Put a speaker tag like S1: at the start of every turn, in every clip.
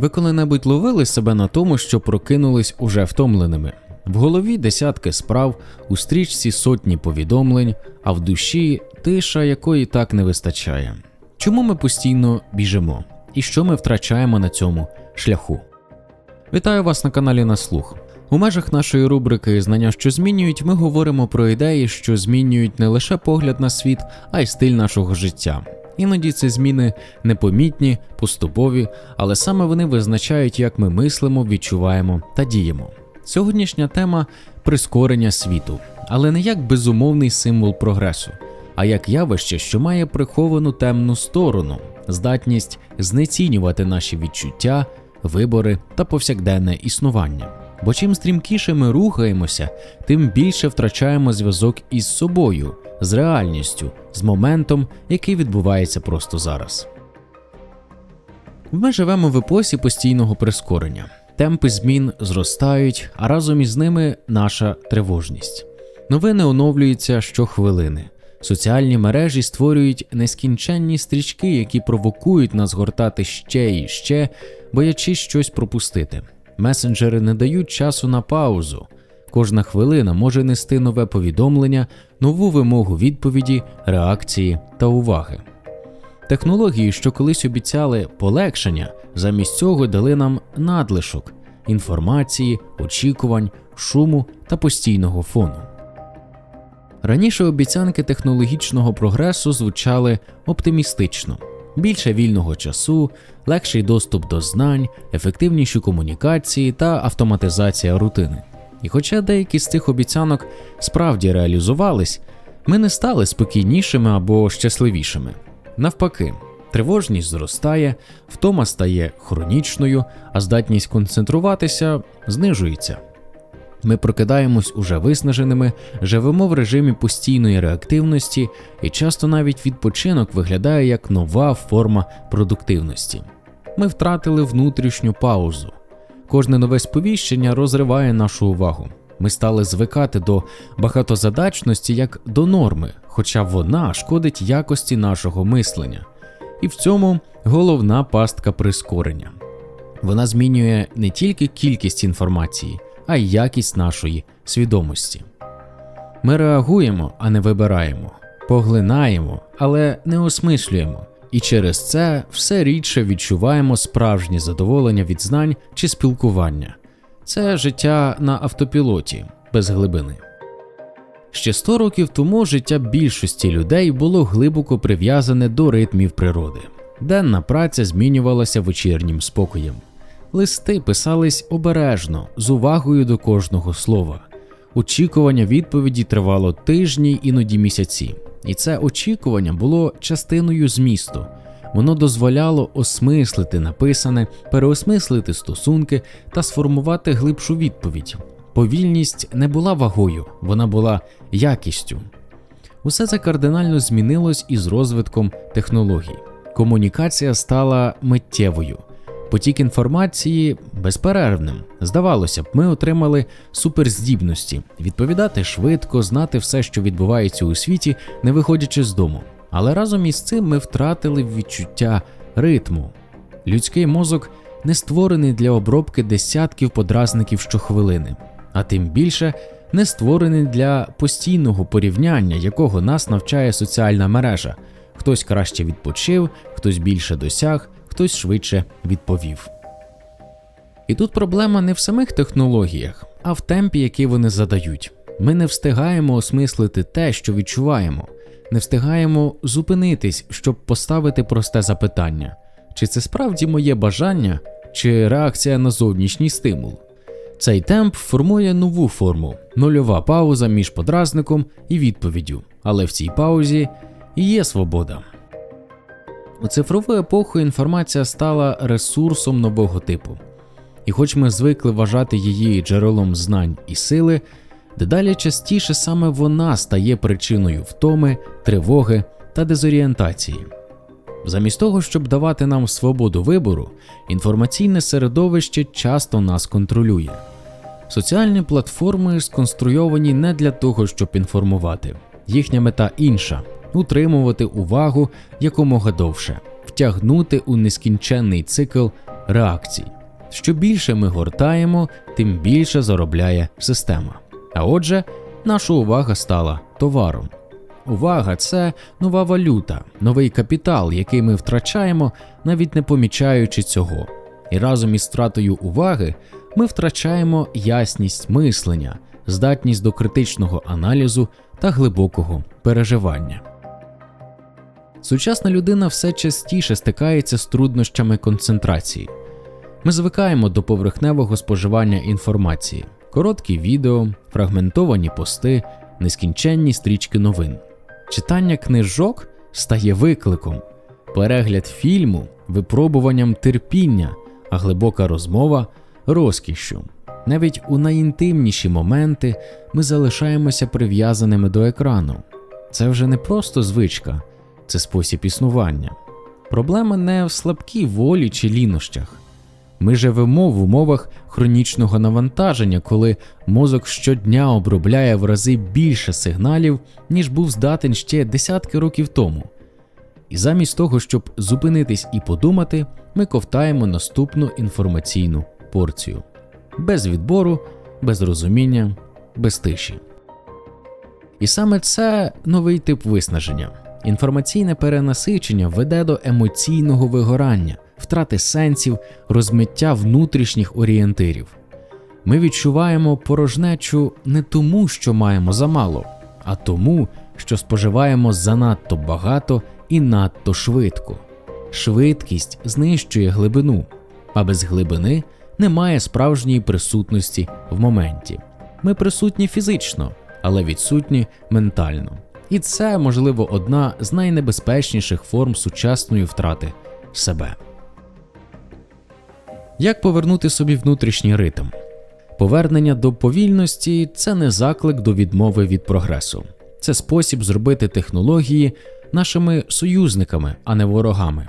S1: Ви коли-небудь ловили себе на тому, що прокинулись уже втомленими. В голові десятки справ, у стрічці сотні повідомлень, а в душі тиша, якої так не вистачає. Чому ми постійно біжимо? І що ми втрачаємо на цьому шляху? Вітаю вас на каналі на слух. У межах нашої рубрики Знання, що змінюють, ми говоримо про ідеї, що змінюють не лише погляд на світ, а й стиль нашого життя. Іноді ці зміни непомітні, поступові, але саме вони визначають, як ми мислимо, відчуваємо та діємо. Сьогоднішня тема прискорення світу, але не як безумовний символ прогресу, а як явище, що має приховану темну сторону, здатність знецінювати наші відчуття, вибори та повсякденне існування. Бо чим стрімкіше ми рухаємося, тим більше втрачаємо зв'язок із собою, з реальністю, з моментом, який відбувається просто зараз. Ми живемо в епосі постійного прискорення. Темпи змін зростають, а разом із ними наша тривожність. Новини оновлюються щохвилини. Соціальні мережі створюють нескінченні стрічки, які провокують нас гортати ще і ще, боячись щось пропустити. Месенджери не дають часу на паузу. Кожна хвилина може нести нове повідомлення, нову вимогу відповіді, реакції та уваги. Технології, що колись обіцяли полегшення, замість цього дали нам надлишок інформації, очікувань, шуму та постійного фону. Раніше обіцянки технологічного прогресу звучали оптимістично: більше вільного часу, легший доступ до знань, ефективніші комунікації та автоматизація рутини. І хоча деякі з цих обіцянок справді реалізувались, ми не стали спокійнішими або щасливішими. Навпаки, тривожність зростає, втома стає хронічною, а здатність концентруватися знижується. Ми прокидаємось уже виснаженими, живемо в режимі постійної реактивності, і часто навіть відпочинок виглядає як нова форма продуктивності. Ми втратили внутрішню паузу. Кожне нове сповіщення розриває нашу увагу. Ми стали звикати до багатозадачності як до норми, хоча вона шкодить якості нашого мислення. І в цьому головна пастка прискорення. Вона змінює не тільки кількість інформації, а й якість нашої свідомості. Ми реагуємо, а не вибираємо, поглинаємо, але не осмислюємо, і через це все рідше відчуваємо справжнє задоволення від знань чи спілкування. Це життя на автопілоті без глибини. Ще 100 років тому життя більшості людей було глибоко прив'язане до ритмів природи. Денна праця змінювалася вечірнім спокоєм. Листи писались обережно, з увагою до кожного слова. Очікування відповіді тривало тижні, іноді місяці, і це очікування було частиною змісту. Воно дозволяло осмислити написане, переосмислити стосунки та сформувати глибшу відповідь. Повільність не була вагою, вона була якістю. Усе це кардинально змінилось із розвитком технологій. Комунікація стала миттєвою. Потік інформації безперервним. Здавалося б, ми отримали суперздібності відповідати швидко, знати все, що відбувається у світі, не виходячи з дому. Але разом із цим ми втратили відчуття ритму. Людський мозок не створений для обробки десятків подразників щохвилини, а тим більше не створений для постійного порівняння, якого нас навчає соціальна мережа. Хтось краще відпочив, хтось більше досяг, хтось швидше відповів. І тут проблема не в самих технологіях, а в темпі, який вони задають. Ми не встигаємо осмислити те, що відчуваємо, не встигаємо зупинитись, щоб поставити просте запитання: чи це справді моє бажання, чи реакція на зовнішній стимул. Цей темп формує нову форму нульова пауза між подразником і відповіддю, але в цій паузі і є свобода. У цифрову епоху інформація стала ресурсом нового типу, і хоч ми звикли вважати її джерелом знань і сили, дедалі частіше саме вона стає причиною втоми, тривоги та дезорієнтації. Замість того, щоб давати нам свободу вибору, інформаційне середовище часто нас контролює. Соціальні платформи сконструйовані не для того, щоб інформувати. Їхня мета інша утримувати увагу якомога довше, втягнути у нескінченний цикл реакцій. Що більше ми гортаємо, тим більше заробляє система. А отже, наша увага стала товаром. Увага це нова валюта, новий капітал, який ми втрачаємо, навіть не помічаючи цього. І разом із втратою уваги ми втрачаємо ясність мислення, здатність до критичного аналізу та глибокого переживання. Сучасна людина все частіше стикається з труднощами концентрації. Ми звикаємо до поверхневого споживання інформації, короткі відео, фрагментовані пости, нескінченні стрічки новин. Читання книжок стає викликом, перегляд фільму випробуванням терпіння, а глибока розмова розкішшю. Навіть у найінтимніші моменти ми залишаємося прив'язаними до екрану. Це вже не просто звичка, це спосіб існування. Проблема не в слабкій волі чи лінощах. Ми живемо в умовах хронічного навантаження, коли мозок щодня обробляє в рази більше сигналів, ніж був здатен ще десятки років тому. І замість того, щоб зупинитись і подумати, ми ковтаємо наступну інформаційну порцію без відбору, без розуміння, без тиші. І саме це новий тип виснаження. Інформаційне перенасичення веде до емоційного вигорання, втрати сенсів, розмиття внутрішніх орієнтирів. Ми відчуваємо порожнечу не тому, що маємо замало, а тому, що споживаємо занадто багато і надто швидко. Швидкість знищує глибину, а без глибини немає справжньої присутності в моменті. Ми присутні фізично, але відсутні ментально. І це, можливо, одна з найнебезпечніших форм сучасної втрати себе. Як повернути собі внутрішній ритм? Повернення до повільності це не заклик до відмови від прогресу, це спосіб зробити технології нашими союзниками, а не ворогами.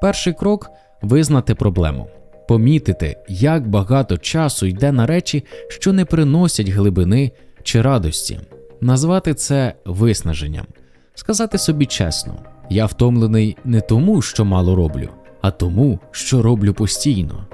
S1: Перший крок визнати проблему, помітити, як багато часу йде на речі, що не приносять глибини чи радості, назвати це виснаженням, сказати собі чесно: я втомлений не тому, що мало роблю, а тому, що роблю постійно.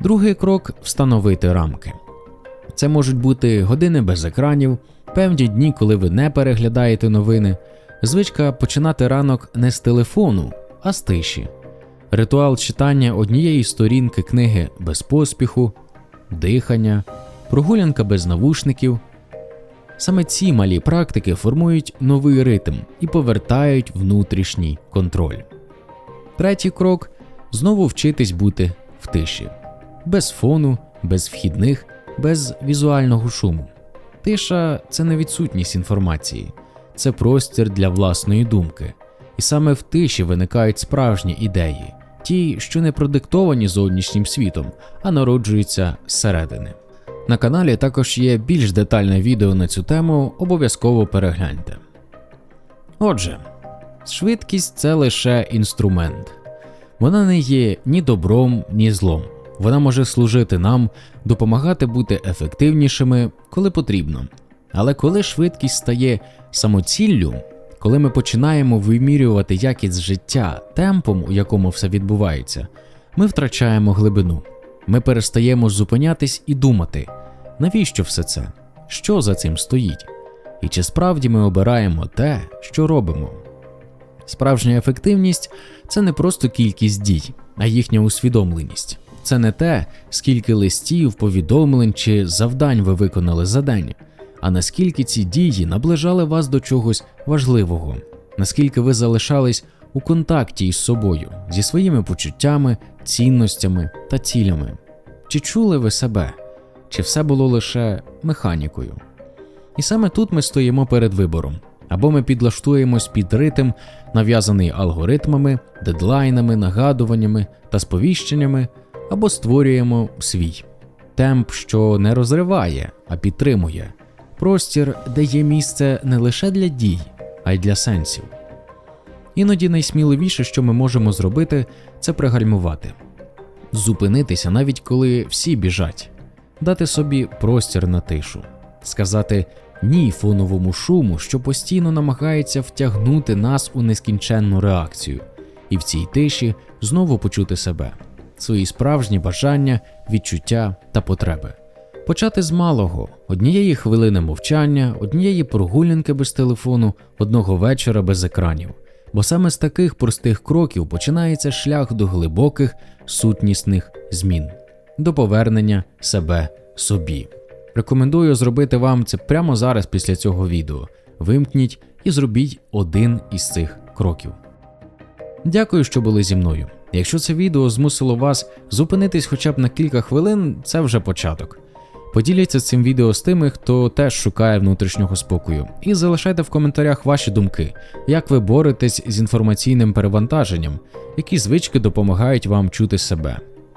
S1: Другий крок встановити рамки. Це можуть бути години без екранів, певні дні, коли ви не переглядаєте новини, звичка починати ранок не з телефону, а з тиші, ритуал читання однієї сторінки книги без поспіху, дихання, прогулянка без навушників. Саме ці малі практики формують новий ритм і повертають внутрішній контроль. Третій крок знову вчитись бути в тиші, без фону, без вхідних, без візуального шуму. Тиша це не відсутність інформації, це простір для власної думки. І саме в тиші виникають справжні ідеї, ті, що не продиктовані зовнішнім світом, а народжуються зсередини. На каналі також є більш детальне відео на цю тему, обов'язково перегляньте. Отже, швидкість це лише інструмент. Вона не є ні добром, ні злом. Вона може служити нам, допомагати бути ефективнішими, коли потрібно. Але коли швидкість стає самоціллю, коли ми починаємо вимірювати якість життя темпом, у якому все відбувається, ми втрачаємо глибину. Ми перестаємо зупинятись і думати, навіщо все це? Що за цим стоїть? І чи справді ми обираємо те, що робимо? Справжня ефективність це не просто кількість дій, а їхня усвідомленість. Це не те, скільки листів, повідомлень чи завдань ви виконали за день, а наскільки ці дії наближали вас до чогось важливого, наскільки ви залишались у контакті із собою, зі своїми почуттями, цінностями та цілями. Чи чули ви себе, чи все було лише механікою? І саме тут ми стоїмо перед вибором. Або ми підлаштуємось під ритм, нав'язаний алгоритмами, дедлайнами, нагадуваннями та сповіщеннями, або створюємо свій темп, що не розриває, а підтримує, простір, де є місце не лише для дій, а й для сенсів. Іноді найсміливіше, що ми можемо зробити, це пригальмувати, зупинитися, навіть коли всі біжать, дати собі простір на тишу, сказати ні фоновому шуму, що постійно намагається втягнути нас у нескінченну реакцію, і в цій тиші знову почути себе, свої справжні бажання, відчуття та потреби. Почати з малого однієї хвилини мовчання, однієї прогулянки без телефону, одного вечора без екранів. Бо саме з таких простих кроків починається шлях до глибоких сутнісних змін, до повернення себе собі. Рекомендую зробити вам це прямо зараз після цього відео. Вимкніть і зробіть один із цих кроків. Дякую, що були зі мною. Якщо це відео змусило вас зупинитись хоча б на кілька хвилин, це вже початок. Поділіться цим відео з тими, хто теж шукає внутрішнього спокою, і залишайте в коментарях ваші думки, як ви боретесь з інформаційним перевантаженням, які звички допомагають вам чути себе.